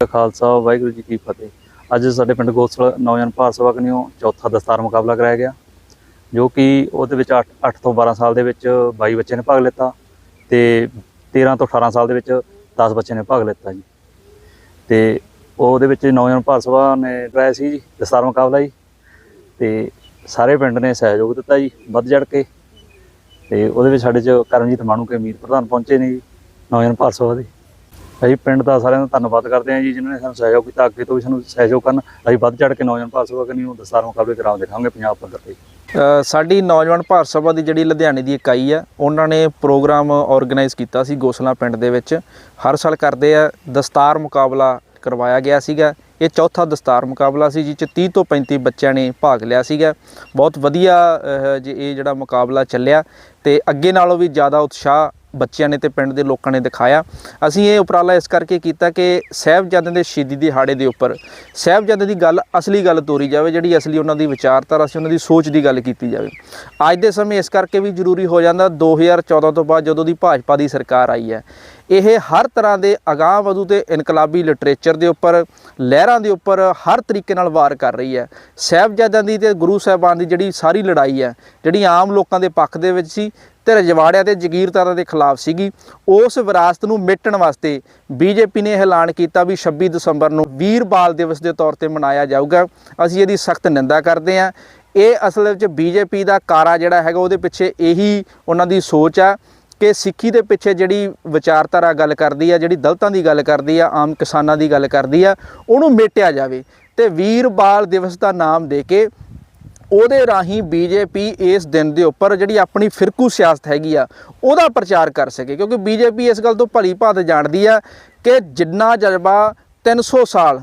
ਕਾ ਖਾਲਸਾ, ਵਾਹਿਗੁਰੂ ਜੀ ਕੀ ਫਤਿਹ। ਅੱਜ ਸਾਡੇ ਪਿੰਡ ਗੋਸਲ ਨੌਜਵਾਨ ਭਾਰਤ ਸਭਾ ਕਨਿਓ ਚੌਥਾ ਦਸਤਾਰ ਮੁਕਾਬਲਾ ਕਰਾਇਆ ਗਿਆ, ਜੋ ਕਿ ਉਹਦੇ ਵਿੱਚ 8 ਤੋਂ 12 ਸਾਲ ਦੇ ਵਿੱਚ 22 ਬੱਚੇ ਨੇ ਭਾਗ ਲਿੱਤਾ ਤੇ 13 ਤੋਂ 18 ਸਾਲ ਦੇ ਵਿੱਚ 10 ਬੱਚੇ ਨੇ ਭਾਗ ਲਿੱਤਾ ਜੀ। ਤੇ ਉਹਦੇ ਵਿੱਚ ਨੌਜਵਾਨ ਭਾਰਤ ਸਭਾ ਨੇ ਕਰਾਇਆ ਸੀ ਜੀ, ਦਸਤਾਰ ਮੁਕਾਬਲਾ ਜੀ। ਤੇ ਸਾਰੇ ਪਿੰਡ ਨੇ ਸਹਿਯੋਗ ਦਿੱਤਾ ਜੀ, ਵੱਧ ਚੜ ਕੇ। ਤੇ ਉਹਦੇ ਵਿੱਚ ਸਾਡੇ ਚ ਕਰਮਜੀਤ ਮਾਣੂ ਕੇ ਅਮੀਰ ਪ੍ਰਧਾਨ ਪਹੁੰਚੇ ਨੇ ਜੀ, ਨੌਜਵਾਨ ਭਾਰਤ ਸਭਾ ਦੇ। ਅਸੀਂ ਪਿੰਡ ਦਾ ਸਾਰਿਆਂ ਦਾ ਧੰਨਵਾਦ ਕਰਦੇ ਹਾਂ ਜੀ, ਜਿਨ੍ਹਾਂ ਨੇ ਸਾਨੂੰ ਸਹਿਯੋਗ ਕੀਤਾ। ਅੱਗੇ ਤੋਂ ਵੀ ਸਾਨੂੰ ਸਹਿਯੋਗ ਕਰਨ, ਅਸੀਂ ਵੱਧ ਚੜ ਕੇ ਨੌਜਵਾਨ ਭਾਰਤ ਸਭਾ ਕਨੀ ਨੂੰ ਦਸਤਾਰ ਮੁਕਾਬਲੇ ਕਰਾਉਂ ਦਿਖਾਵਾਂਗੇ ਪੰਜਾਬ ਪੱਧਰ ਤੇ। ਸਾਡੀ ਨੌਜਵਾਨ ਭਾਰਤ ਸਭਾ ਦੀ ਜਿਹੜੀ ਲੁਧਿਆਣੇ ਦੀ ਇਕਾਈ ਆ, ਉਹਨਾਂ ਨੇ ਪ੍ਰੋਗਰਾਮ ਆਰਗੇਨਾਈਜ਼ ਕੀਤਾ ਸੀ ਗੋਸਲਾ ਪਿੰਡ ਦੇ ਵਿੱਚ। ਹਰ ਸਾਲ ਕਰਦੇ ਆ, ਦਸਤਾਰ ਮੁਕਾਬਲਾ ਕਰਵਾਇਆ ਗਿਆ ਸੀਗਾ। ਇਹ ਚੌਥਾ ਦਸਤਾਰ ਮੁਕਾਬਲਾ ਸੀ ਜਿਸ ਚ 30 ਤੋਂ 35 ਬੱਚਿਆਂ ਨੇ ਭਾਗ ਲਿਆ ਸੀਗਾ। ਬਹੁਤ ਵਧੀਆ ਜੇ ਇਹ ਜਿਹੜਾ ਮੁਕਾਬਲਾ ਚੱਲਿਆ, ਤੇ ਅੱਗੇ ਨਾਲੋਂ ਵੀ ਜ਼ਿਆਦਾ ਉਤਸ਼ਾਹ ਬੱਚਿਆਂ ਨੇ ਤੇ ਪਿੰਡ ਦੇ ਲੋਕਾਂ ਨੇ ਦਿਖਾਇਆ। ਅਸੀਂ ਇਹ ਉਪਰਾਲਾ ਇਸ ਕਰਕੇ ਕੀਤਾ ਕਿ ਸਾਹਿਬਜ਼ਾਦਿਆਂ ਦੇ ਸ਼ਹੀਦੀ ਦਿਹਾੜੇ ਦੇ ਉੱਪਰ ਸਾਹਿਬਜ਼ਾਦਿਆਂ ਦੀ ਗੱਲ ਅਸਲੀ ਗੱਲ ਤੋਰੀ ਜਾਵੇ, ਜਿਹੜੀ ਅਸਲੀ ਉਹਨਾਂ ਦੀ ਵਿਚਾਰਧਾਰਾ ਸੀ, ਉਹਨਾਂ ਦੀ ਸੋਚ ਦੀ ਗੱਲ ਕੀਤੀ ਜਾਵੇ। ਅੱਜ ਦੇ ਸਮੇਂ ਇਸ ਕਰਕੇ ਵੀ ਜ਼ਰੂਰੀ ਹੋ ਜਾਂਦਾ 2014 ਤੋਂ ਬਾਅਦ ਜਦੋਂ ਦੀ ਭਾਜਪਾ ਦੀ ਸਰਕਾਰ ਆਈ ਹੈ, ਇਹ ਹਰ ਤਰ੍ਹਾਂ ਦੇ ਅਗਾਂਹ ਵਧੂ ਤੇ ਇਨਕਲਾਬੀ ਲਿਟਰੇਚਰ ਦੇ ਉੱਪਰ, ਲਹਿਰਾਂ ਦੇ ਉੱਪਰ ਹਰ ਤਰੀਕੇ ਨਾਲ ਵਾਰ ਕਰ ਰਹੀ ਹੈ। ਸਾਹਿਬਜ਼ਾਦਿਆਂ ਦੀ ਤੇ ਗੁਰੂ ਸਾਹਿਬਾਨ ਦੀ ਜਿਹੜੀ ਸਾਰੀ ਲੜਾਈ ਹੈ, ਜਿਹੜੀ ਆਮ ਲੋਕਾਂ ਦੇ ਪੱਖ ਦੇ ਵਿੱਚ ਸੀ ਤੇ ਰਜਵਾੜਿਆਂ ਤੇ ਜ਼ਗੀਰਦਾਰਾਂ ਦੇ ਖਿਲਾਫ ਸੀਗੀ। ਉਸ ਵਿਰਾਸਤ ਨੂੰ ਮਿਟਣ ਵਾਸਤੇ ਬੀਜੇਪੀ ਨੇ ਇਹ ਐਲਾਨ ਕੀਤਾ ਵੀ 26 ਦਸੰਬਰ ਨੂੰ ਵੀਰ ਬਾਲ ਦਿਵਸ ਦੇ ਤੌਰ ਤੇ ਮਨਾਇਆ ਜਾਊਗਾ। ਅਸੀਂ ਇਹਦੀ ਸਖਤ ਨਿੰਦਾ ਕਰਦੇ ਹਾਂ। ਇਹ ਅਸਲ ਵਿੱਚ ਬੀਜੇਪੀ ਦਾ ਕਾਰਾ ਜਿਹੜਾ ਹੈਗਾ, ਉਹਦੇ ਪਿੱਛੇ ਇਹੀ ਉਹਨਾਂ ਦੀ ਸੋਚ ਆ ਕਿ ਸਿੱਖੀ ਦੇ ਪਿੱਛੇ ਜਿਹੜੀ ਵਿਚਾਰਧਾਰਾ ਗੱਲ ਕਰਦੀ ਆ, ਜਿਹੜੀ ਦਲਤਾਂ ਦੀ ਗੱਲ ਕਰਦੀ ਆ, ਆਮ ਕਿਸਾਨਾਂ ਦੀ ਗੱਲ ਕਰਦੀ ਆ, ਉਹਨੂੰ ਮੇਟਿਆ ਜਾਵੇ। ਤੇ ਵੀਰ ਬਾਲ ਦਿਵਸ ਦਾ ਨਾਮ ਦੇ ਕੇ ਉਹਦੇ ਰਾਹੀਂ ਬੀਜੇਪੀ ਇਸ ਦਿਨ ਦੇ ਉੱਪਰ ਜਿਹੜੀ ਆਪਣੀ ਫਿਰਕੂ ਸਿਆਸਤ ਹੈਗੀ ਆ, ਉਹਦਾ ਪ੍ਰਚਾਰ ਕਰ ਸਕੇ, ਕਿਉਂਕਿ ਬੀਜੇਪੀ ਇਸ ਗੱਲ ਤੋਂ ਭਲੀ ਭਾਂਤ ਜਾਣਦੀ ਆ ਕਿ ਜਿੰਨਾ ਜਜ਼ਬਾ 300 ਸਾਲ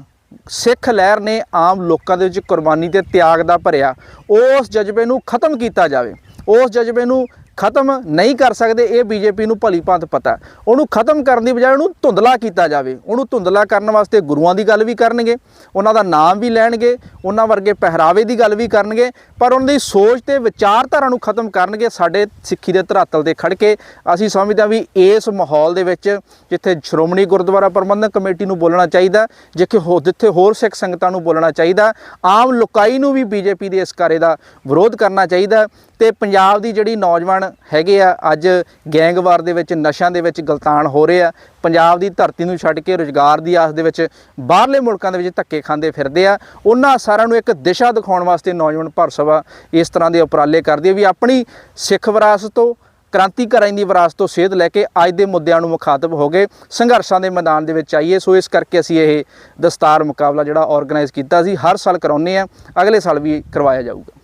ਸਿੱਖ ਲਹਿਰ ਨੇ ਆਮ ਲੋਕਾਂ ਦੇ ਵਿੱਚ ਕੁਰਬਾਨੀ ਤੇ ਤਿਆਗ ਦਾ ਭਰਿਆ, ਉਸ ਜਜ਼ਬੇ ਨੂੰ ਖਤਮ ਕੀਤਾ ਜਾਵੇ, ਉਸ ਜਜ਼ਬੇ ਨੂੰ ਖਤਮ ਨਹੀਂ ਕਰ ਸਕਦੇ, ਇਹ ਬੀਜੇਪੀ ਨੂੰ ਭਲੀ ਭਾਂਤ ਪਤਾ ਉਹਨੂੰ ਖਤਮ ਕਰਨ ਦੀ ਬਜਾਏ ਉਹਨੂੰ ਧੁੰਦਲਾ ਕੀਤਾ ਜਾਵੇ। ਉਹਨੂੰ ਧੁੰਦਲਾ ਕਰਨ ਵਾਸਤੇ ਗੁਰੂਆਂ ਦੀ ਗੱਲ ਵੀ ਕਰਨਗੇ, ਉਹਨਾਂ ਦਾ ਨਾਮ ਵੀ ਲੈਣਗੇ, ਉਹਨਾਂ ਵਰਗੇ ਪਹਿਰਾਵੇ ਦੀ ਗੱਲ ਵੀ ਕਰਨਗੇ, ਪਰ ਉਹਨਾਂ ਦੀ ਸੋਚ ਤੇ ਵਿਚਾਰਧਾਰਾ ਨੂੰ ਖਤਮ ਕਰਨਗੇ ਸਾਡੇ ਸਿੱਖੀ ਦੇ ਧਰਾਤਲ ਤੇ ਖੜ ਕੇ। ਅਸੀਂ ਸਮਝਦੇ ਹਾਂ ਵੀ ਇਸ ਮਾਹੌਲ ਦੇ ਵਿੱਚ ਜਿੱਥੇ ਸ਼੍ਰੋਮਣੀ ਗੁਰਦੁਆਰਾ ਪ੍ਰਬੰਧਕ ਕਮੇਟੀ ਨੂੰ ਬੋਲਣਾ ਚਾਹੀਦਾ ਜਿੱਥੇ ਹੋ, ਜਿੱਥੇ ਹੋਰ ਸਿੱਖ ਸੰਗਤਾਂ ਨੂੰ ਬੋਲਣਾ ਚਾਹੀਦਾ ਆਮ ਲੋਕਾਈ ਨੂੰ ਵੀ ਬੀਜੇਪੀ ਦੇ ਇਸ ਕਾਰੇ ਦਾ ਵਿਰੋਧ ਕਰਨਾ ਚਾਹੀਦਾ ਤੇ ਪੰਜਾਬ ਦੀ ਜਿਹੜੀ ਨੌਜਵਾਨ ਹੈਗੇ ਆ। ਅੱਜ ਗੈਂਗਵਾਰ ਦੇ ਵਿੱਚ, ਨਸ਼ਿਆਂ ਦੇ ਵਿੱਚ ਗਲਤਾਨ ਹੋ ਰਹੇ ਆ। ਪੰਜਾਬ ਦੀ ਧਰਤੀ ਨੂੰ ਛੱਡ ਕੇ ਰੁਜ਼ਗਾਰ ਦੀ ਆਸ ਦੇ ਵਿੱਚ ਬਾਹਰਲੇ ਮੁਲਕਾਂ ਦੇ ਵਿੱਚ ਧੱਕੇ ਖਾਂਦੇ ਫਿਰਦੇ ਆ। ਉਹਨਾਂ ਸਾਰਿਆਂ ਨੂੰ ਇੱਕ ਦਿਸ਼ਾ ਦਿਖਾਉਣ ਵਾਸਤੇ ਨੌਜਵਾਨ ਭਾਰਤ ਸਭਾ ਇਸ ਤਰ੍ਹਾਂ ਦੇ ਉਪਰਾਲੇ ਕਰਦੀ ਹੈ ਵੀ ਆਪਣੀ ਸਿੱਖ ਵਿਰਾਸਤ ਤੋਂ ਕ੍ਰਾਂਤੀਕਾਰਾਂ ਦੀ ਵਿਰਾਸਤ ਤੋਂ ਸੇਧ ਲੈ ਕੇ ਅੱਜ ਦੇ ਮੁੱਦਿਆਂ ਨੂੰ ਮੁਖਾਤਬ ਹੋ ਗਏ। ਸੰਘਰਸ਼ਾਂ ਦੇ ਮੈਦਾਨ ਦੇ ਵਿੱਚ ਆਈਏ। ਸੋ ਇਸ ਕਰਕੇ ਅਸੀਂ ਇਹ ਦਸਤਾਰ ਮੁਕਾਬਲਾ ਜਿਹੜਾ ਆਰਗੇਨਾਈਜ਼ ਕੀਤਾ ਸੀ, ਹਰ ਸਾਲ ਕਰਾਉਂਦੇ ਆ। ਅਗਲੇ ਸਾਲ ਵੀ ਕਰਵਾਇਆ ਜਾਊਗਾ।